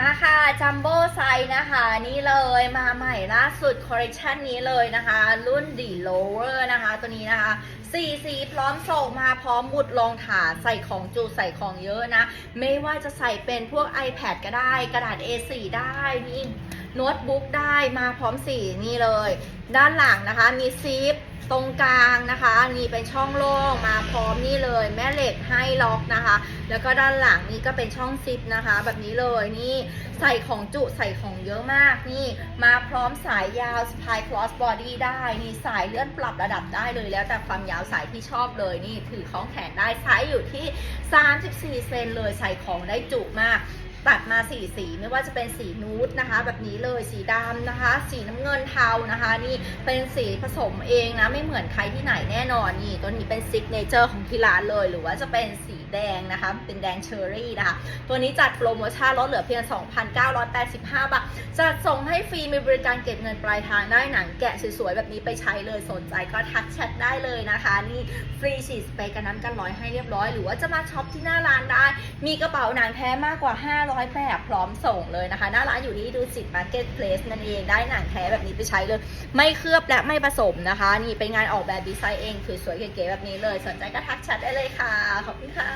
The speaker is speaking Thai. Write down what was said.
มาค่ะจัมโบ้ไซส์นะคะ นี่เลยมาใหม่ล่าสุดคอลเลคชันนี้เลยนะคะ รุ่นดีโลเวอร์นะคะ ตัวนี้นะคะสีสีพร้อมส่งมาพร้อมมุดรองฐานใส่ของจูใส่ของเยอะนะ ไม่ว่าจะใส่เป็นพวก iPad ก็ได้ กระดาษ A4 ได้นี่ โน้ตบุ๊กได้มาพร้อมสีนี่เลย ด้านหลังนะคะมีซิปตรงกลางนะคะนี่เป็นช่องโล่งมาพร้อมนี่เลย แม่เหล็กให้ล็อกนะคะ แล้วก็ด้านหลังนี่ก็เป็นช่องซิปนะคะ แบบนี้เลยนี่ใส่ของจุใส่ของเยอะมากนี่มาพร้อมสายยาวสปายคลอสบอดี้ได้นี่สายเลื่อนปรับระดับได้เลยแล้วแต่ความยาวสายที่ชอบเลยนี่ถือของแขนได้ไซส์อยู่ที่ 34 เซนเลยใส่ของได้จุมาก ตัดมาสีสีไม่ว่าจะเป็นสีนูดนะคะ แบบนี้เลยสีดำนะคะ สีน้ำเงินเทานะคะ นี่เป็นสีผสมเองนะไม่เหมือนใครที่ไหนแน่นอนนี่ตัวนี้เป็นซิกเนเจอร์ของที่ร้านเลย หรือว่าจะเป็นสีแดงนะคะ เป็นแดงเชอร์รี่นะคะ ตัวนี้จัดโปรโมชั่นลดเหลือเพียง 2,985 บาท จัดส่งให้ฟรีมีบริการเก็บเงินปลายทางได้หนังแกะสวยๆ แบบนี้ไปใช้เลยสนใจก็ทักแชทได้เลยนะคะ นี่ฟรีฉีดสเปรย์กันน้ำกันร้อยให้เรียบร้อย หรือว่าจะมาช็อปที่หน้าร้านได้ มีกระเป๋าหนังแท้มากกว่า 500แบบพร้อมส่งเลยนะคะ หน้าร้านอยู่ที่ดูสิตมาร์เก็ตเพลสนั่นเองได้หนังแท้แบบนี้ไปใช้เลย ไม่เคลือบและไม่ผสมนะคะ นี่เป็นงานออกแบบดีไซน์เองคือสวยเก๋ๆแบบนี้เลย สนใจก็ทักแชทได้เลยค่ะ ขอบคุณค่ะ